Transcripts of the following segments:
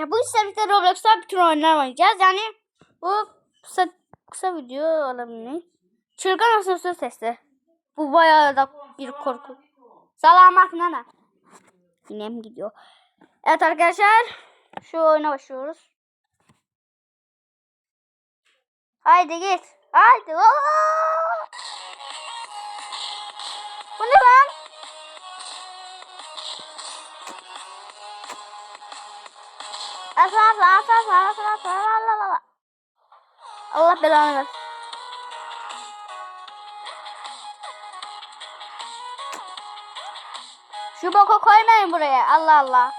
Ya bu servisde Roblox'ta bütün oyunlar oynayacağız. Yani bu kısa, kısa video olabilir. Çılgın asansör testi. Bu bayağı da bir korku. Selamat nana. Yine mi gidiyor? Evet arkadaşlar. Şu oyuna başlıyoruz. Haydi git. Haydi. Aa! Bu ne lan? Allah belanı versin. Şu boku koymayın buraya. Allah Allah.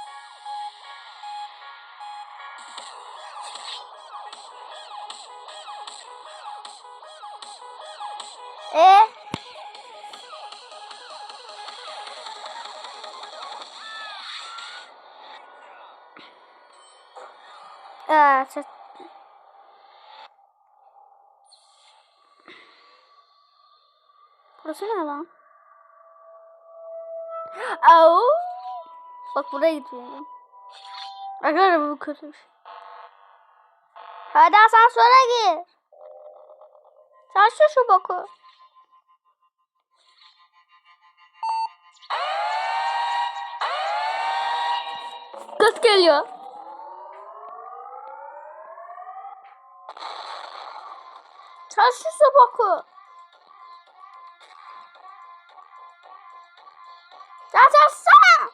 Evet. Burası ne lan? Au. Bak buraya gidiyorum. Arkadaşlar bu kötü bir şey. Hadi asansöre gir. Çalıştır şu boku. Kız geliyor. Şu boku. Çalışsana.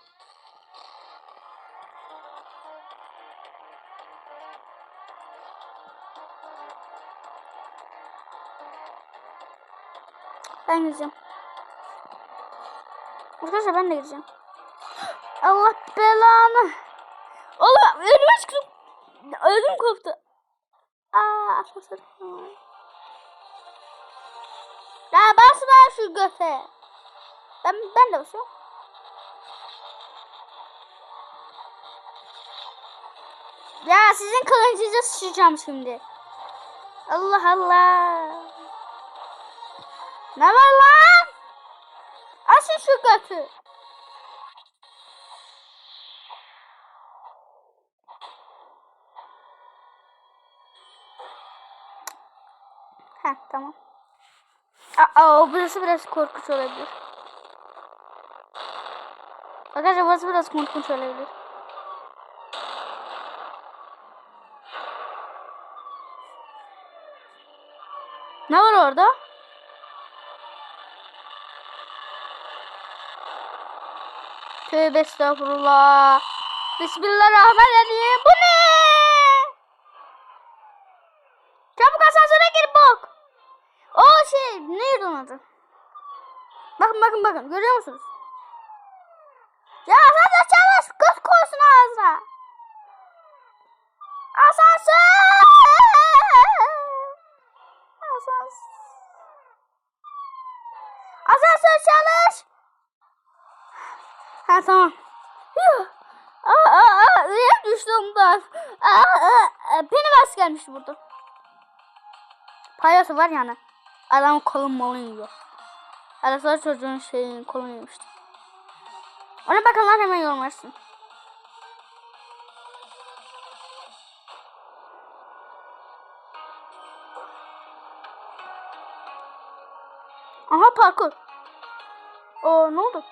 Ben gireceğim. Arkadaşlar ben de gireceğim. Allah belanı. Allah önüme çıktım. Ödüm koptu. Aa asansör. Ya basma şu göte. Ben, ben de basıyorum. Ya sizin kılıncınıza sıçacağım şimdi. Allah Allah. Ne var lan? Açın şu götü. Heh tamam. Aa, burası biraz korkunç olabilir. Arkadaşlar burası biraz korkunç olabilir. Ne var orada? Tövbe estağfurullah. Bismillahirrahmanirrahim. Bu ne? Çabuk asansöre gir bak. O şey adı? Bakın bakın bakın görüyor musunuz? Ya asansör çalış kız koysun ağzına. Asansör. Asansör. Çalış. Ha tamam. Aa, aa, aa, üyem düştü ondan. Aa, aa, Pennywise gelmiş burada. Payası var yani. Adam kolun malını yiyor. Çocuğun şeyin kolunu. Ona bakın lan hemen yorumlarsın. Aha parkur. Oo ne oldu?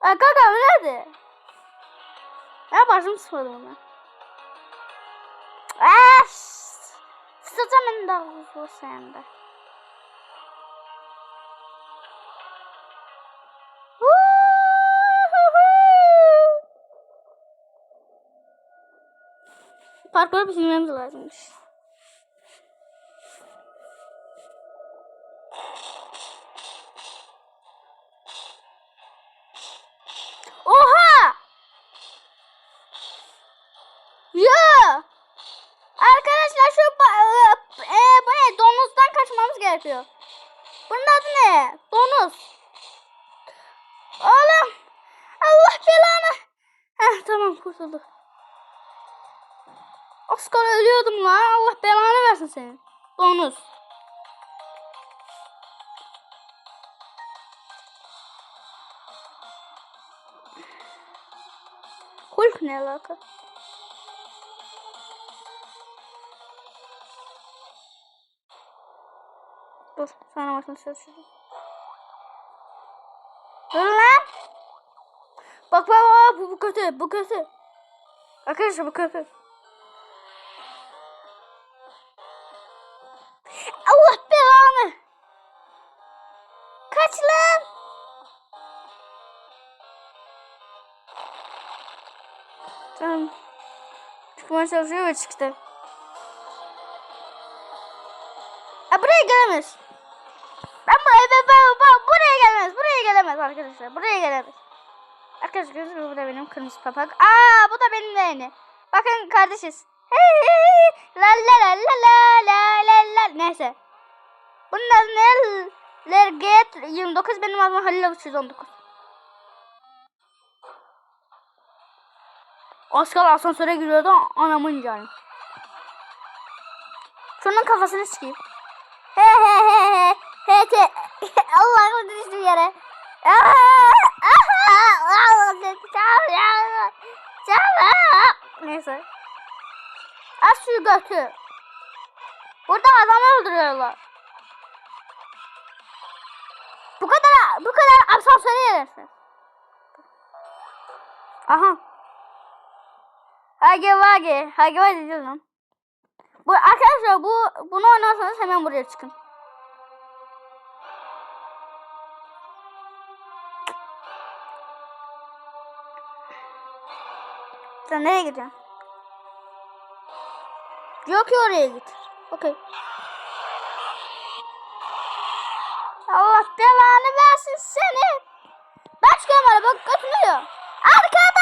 Aa kanka nerede? Ya başım sıkmadı buna. Ben daha uzun sende. Parkuru bitirmemiz lazımmış. Gerekiyor. Bunun adı ne? Domuz. Oğlum. Allah belanı. Heh tamam kurtulduk. Oscar ölüyordum lan. Allah belanı versin seni. Domuz. Hulk ne alaka? Dur sana bakmaya çalışıyorum. Dur lan. Bak bak bak bu, bu kötü bu kötü. Arkadaşlar bu kötü. Allah belanı. Kaç lan. Tamam. Çıkmaya çalışıyor ve çıktı. Ha, buraya gelemez. Ben buraya ben, ben, buraya gelemez. Buraya gelemez arkadaşlar. Buraya gelemez. Arkadaşlar gözüküyor bu da benim kırmızı papak. Aa bu da benim yeğeni. Bakın kardeşiz. Hey. La la la la la la la. Neyse. Bunun adı ne? Lerget 29 benim adım Halil 319. Oscar asansöre giriyordu anamın canı. Şunun kafasını sikeyim. He. Allah'ım düştüm yere. Neyse. Az şu götü. Burada adam öldürüyorlar. Bu kadar bu kadar asansöre yerlesin. Aha. Hage vage. Hage vage diyorum. Bu arkadaşlar bu bunu oynarsanız hemen buraya çıkın. Sen nereye gidiyorsun? Yok ki oraya git. Okey. Allah belanı versin seni. Ben çıkıyorum araba götürüyor. Arkadaş.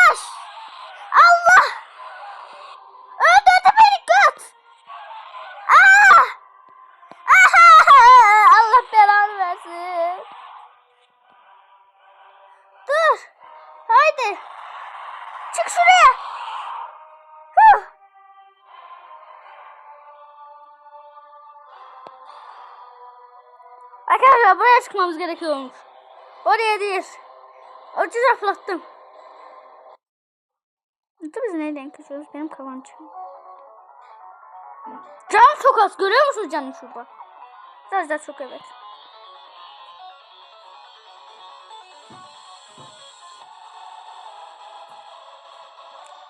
Çıkmamız gerekiyormuş. Oraya değil. Ucuz atlattım. Dur biz nereden kaçıyoruz? Benim kavancım. Can çok az. Görüyor musunuz canım şurada? Biraz daha çok evet.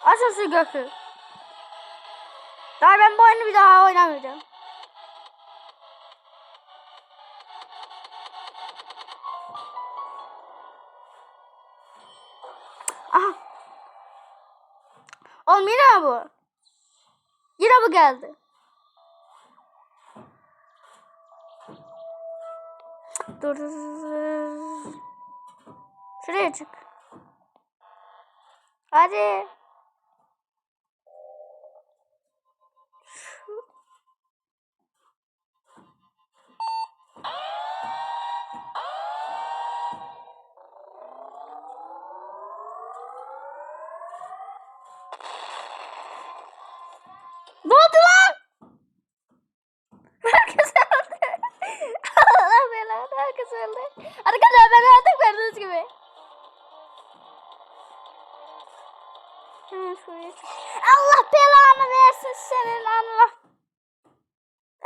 Açın şu gökü. Daha ben bu oyunu bir daha oynamayacağım. Aha. Oğlum yine bu. Yine bu geldi. Dur. Şuraya çık. Hadi.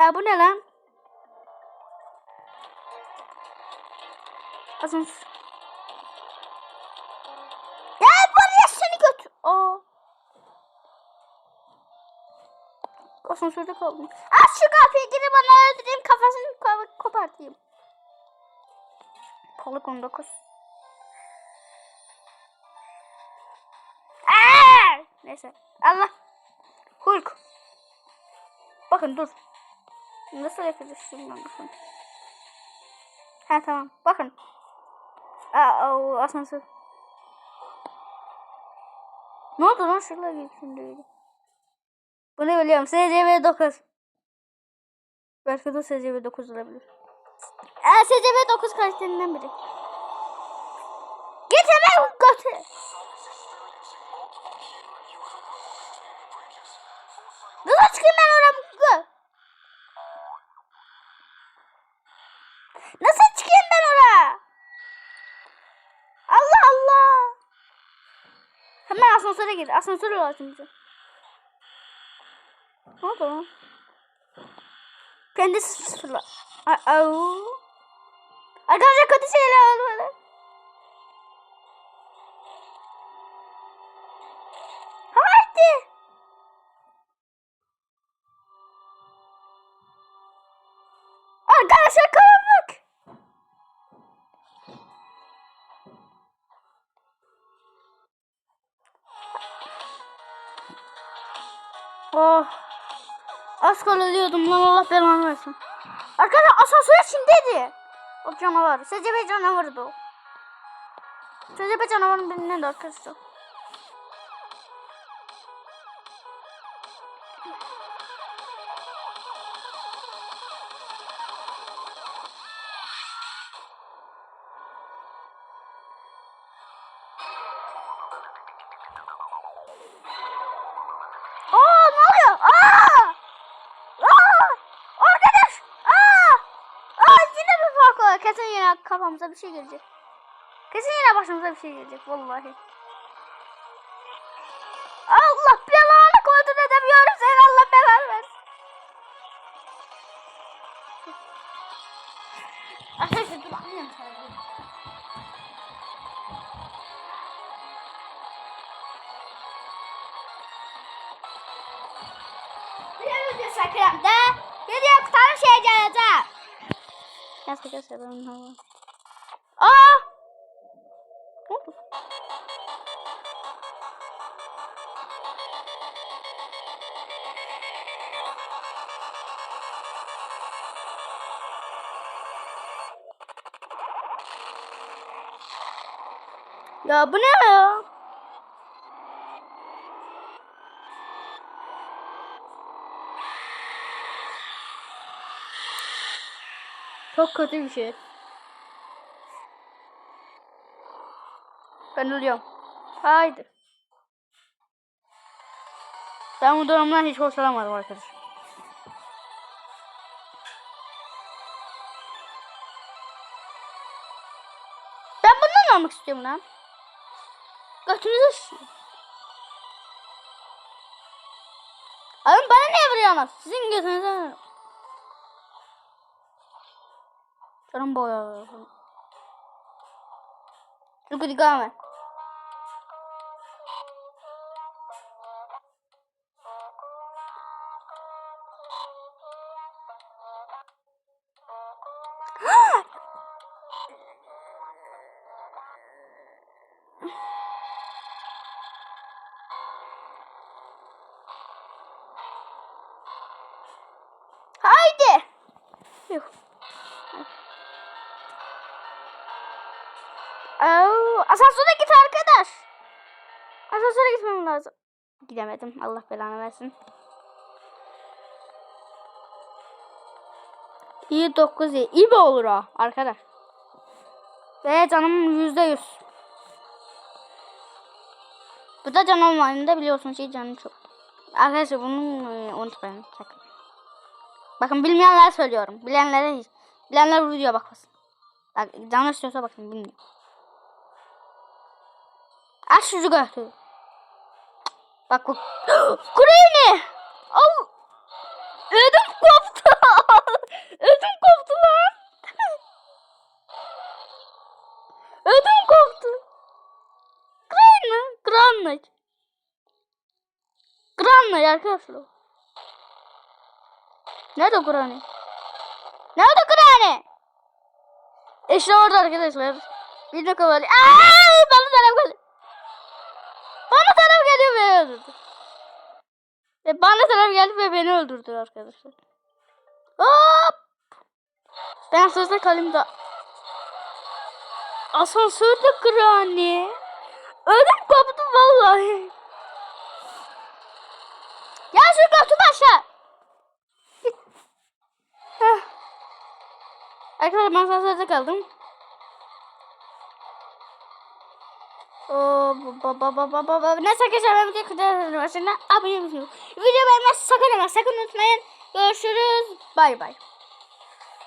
Ya bu ne lan? Azın. Ya buraya seni götür. Aa. Asansörde kaldım. Aç şu kapıyı girip bana öldüreyim kafasını ko- kopartayım. Kolik 19. Aa! Neyse. Allah. Hulk. Bakın dur. Nasıl şimdi ben bakın. Ha tamam. Bakın. Aa, o asansör. Ne oldu lan şurada geçsin böyle. Bunu biliyorum. SCV 9. Belki de SCV 9 olabilir. Ee, SCV 9 karakterinden biri. Git hemen götür. Nasıl çıkayım ben oraya? Nasıl çıkayım ben oraya? Allah Allah. Hemen asansöre gir. Asansör lazım bize. Ne oldu lan? Kendi sıfırla. Arkadaşlar kötü şeyler oldu Oh. Az kala ölüyordum lan Allah belanı versin. Arkadaşlar asansör içindeydi. O canavar. Secebe canavarıydı o. Secebe canavarın birinden de arkadaşlar. Kesin yine kafamıza bir şey gelecek. Kesin yine başımıza bir şey gelecek vallahi. Allah belanı kontrol edemiyorum seni Allah belanı versin. Arkadaşlar dur anlıyorum sana. Bir video də. Video qutarın şey gələcək. Yaz qoca səbəbim hava. Aa! Ya bu ne ya? Çok kötü bir şey. Ben ölüyorum. Haydi. Ben bu durumdan hiç hoşlanamadım arkadaşlar. Ben bundan almak istiyorum lan. Götünüzü şişiyor. Oğlum bana niye vuruyorsunuz? Sizin Canım boyalı. Look at the garment. Haydi. Yuh. Asansöre git arkadaş. Asansöre gitmem lazım. Gidemedim. Allah belanı versin. İyi 9 iyi. İyi olur o arkadaş? Ve canım yüzde yüz. Bu da can olmayınca biliyorsunuz ki canım çok. Arkadaşlar bunu e, unutmayın sakın. Bakın bilmeyenler söylüyorum. Bilenlere hiç. Bilenler bu videoya bakmasın. Bak, canı istiyorsa bakın bilmiyor. Aç şu götü. Bak bu. Kureyni. Al. Ödüm koptu. Ödüm koptu lan. Ödüm koptu. Kureyni. Granlay. Granlay arkadaşlar. Nerede Kur'an'ı? Nerede Kur'an'ı? İşte orada arkadaşlar. Bir dakika var. Aaaa! Bana taraf geldi. Ve öldürdü. Ve bana taraf geldi ve beni öldürdü arkadaşlar. Hop! Ben asansörde kalayım da. Asansörde Kur'an'ı. Ödüm koptu vallahi. Ya şu götü başla. Arkadaşlar ben asansörde kaldım. Neyse arkadaşlar ben bir kadar başına abone olmayı Video beğenmezseniz sakın ama sakın unutmayın. Görüşürüz. Bay bay.